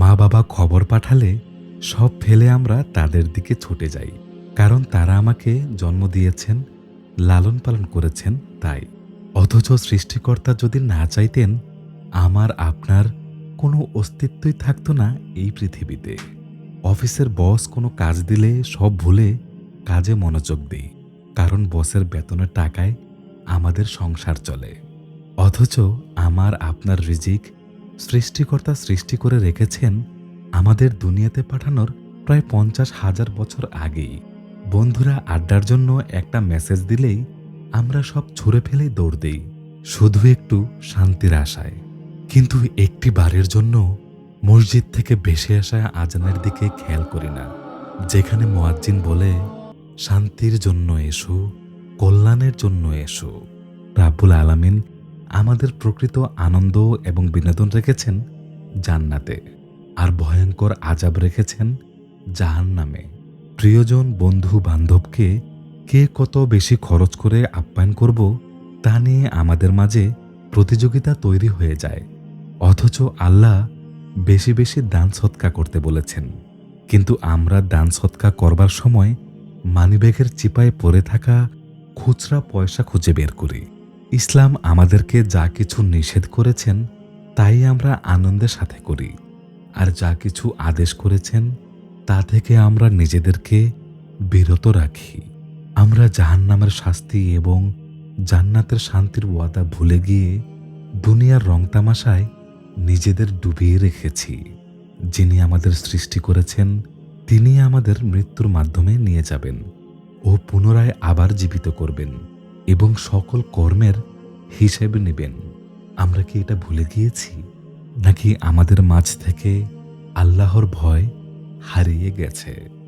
মা বাবা খবর পাঠালে সব ফেলে আমরা তাদের দিকে ছুটে যাই, কারণ তারা আমাকে জন্ম দিয়েছেন, লালন পালন করেছেন তাই। অথচ সৃষ্টিকর্তা যদি না চাইতেন, আমার আপনার কোনো অস্তিত্বই থাকতো না এই পৃথিবীতে। অফিসের বস কোনো কাজ দিলে সব ভুলে কাজে মনোযোগ দিই, কারণ বসের বেতনের টাকায় আমাদের সংসার চলে। অথচ আমার আপনার রিজিক সৃষ্টিকর্তা সৃষ্টি করে রেখেছেন আমাদের দুনিয়াতে পাঠানোর প্রায় পঞ্চাশ হাজার বছর আগেই। বন্ধুরা আড্ডার জন্য একটা মেসেজ দিলেই আমরা সব ছুঁড়ে ফেলেই দৌড় দিই, শুধু একটু শান্তির আশায়। কিন্তু একটি বারের জন্য মসজিদ থেকে ভেসে আসা আজানের দিকে খেয়াল করি না, যেখানে মোয়াজ্জিন বলে, শান্তির জন্য এসো, কল্যাণের জন্য এসো। রাব্বুল আলামিন আমাদের প্রকৃত আনন্দ এবং বিনোদন রেখেছেন জান্নাতে, আর ভয়ঙ্কর আজাব রেখেছেন জাহান নামে প্রিয়জন, বন্ধু, বান্ধবকে কে কত বেশি খরচ করে আপ্যায়ন করব তা নিয়ে আমাদের মাঝে প্রতিযোগিতা তৈরি হয়ে যায়। অথচ আল্লাহ বেশি বেশি দান সৎকা করতে বলেছেন। কিন্তু আমরা দান সৎকা করবার সময় মানিব্যাগের চিপায় পড়ে থাকা খুচরা পয়সা খুঁজে বের করি। ইসলাম আমাদেরকে যা কিছু নিষেধ করেছেন, তাই আমরা আনন্দের সাথে করি। আর যা কিছু আদেশ করেছেন, তা থেকে আমরা নিজেদেরকে বিরত রাখি। আমরা জাহান্নামের শাস্তি এবং জান্নাতের শান্তির ওয়াদা ভুলে গিয়ে দুনিয়ার রং তামাশায় নিজেদের ডুবিয়ে রেখেছি। যিনি আমাদের সৃষ্টি করেছেন তিনি আমাদের মৃত্যুর মাধ্যমে নিয়ে যাবেন ও পুনরায় আবার জীবিত করবেন। এবং সকল কর্মের হিসেব নেবেন। আমরা কি এটা ভুলে গিয়েছি? নাকি আমাদের মাঝ থেকে আল্লাহর ভয় হারিয়ে গেছে?